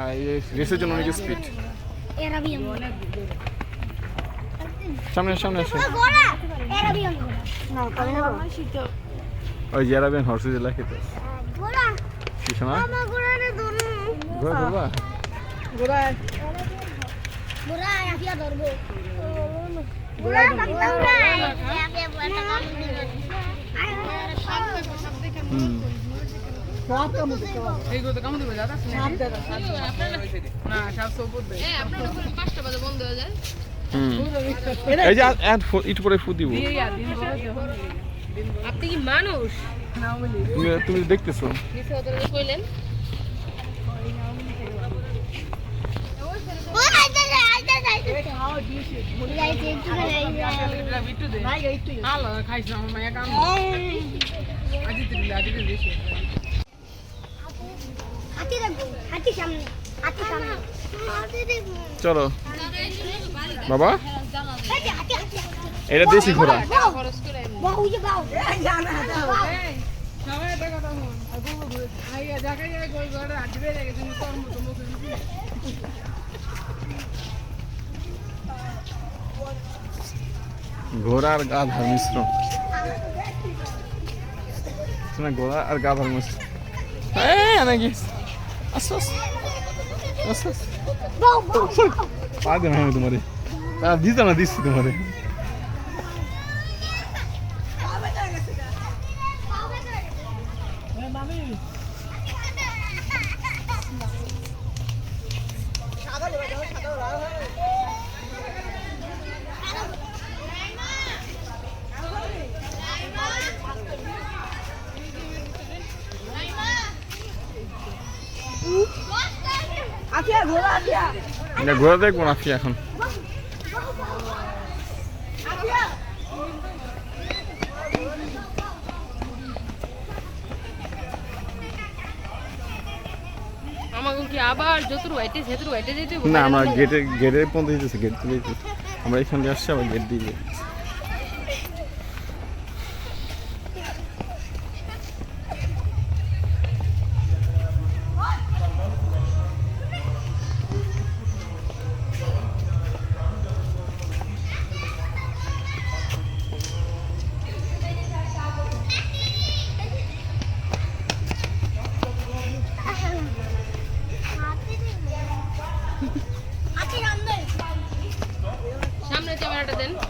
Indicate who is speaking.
Speaker 1: হ্যাঁ রেসের জন্য অনেক স্পিড. সামনে সামনে আসে ওই যে অ্যারাবিয়ান হর্স যে লেখে তো
Speaker 2: Hola.
Speaker 1: কি শোনা
Speaker 2: Mama, ahora le dono.
Speaker 1: ঘোরা ঘোরবা
Speaker 2: Buray, aquí a dormir. Buray, bakla buray. Abi buata kamu dulu.
Speaker 1: হুম
Speaker 3: এইগুলো তো কেমন দেবে দাদা না সাত সौ পড়বে
Speaker 1: হুম এই যে একটু পরে ফু দিব।
Speaker 4: আপনি কি মানুষ?
Speaker 1: তুমি তুমি দেখতেছো? চলো বাবা এটা দেশি ঘোড়া
Speaker 4: খরচ করে
Speaker 2: বাউ যে বাউ
Speaker 3: সবাই এটা কথা হন আর গুগু আইয়া জায়গায় জায়গায় কই গড়ে আটবে রেখে তুমি তোর মতো মুখে
Speaker 1: ঘোড়া আর গাধার মিশ্রণ ঘোড়া আর গাধার মিশ্রণ নাকি আস্তে আস্তে আস্তে আস্তে
Speaker 2: বাউ বাউ
Speaker 1: পা দেন আমি তোমারে। তা দিত না দিচ্ছি তোমারে। এটা ঘোড়া দেখব না কি এখন।
Speaker 4: কি আবার যতুর হোয়াইটে সেতুর হোয়াইটে যেতে
Speaker 1: না আমরা গেটে গেটের পর্যন্ত যেতেছি গেট তুলে আমরা এখান দিয়ে আসছি আবার গেট দিয়ে। আচ্ছা, সামনে ক্যামেরাটা দেন।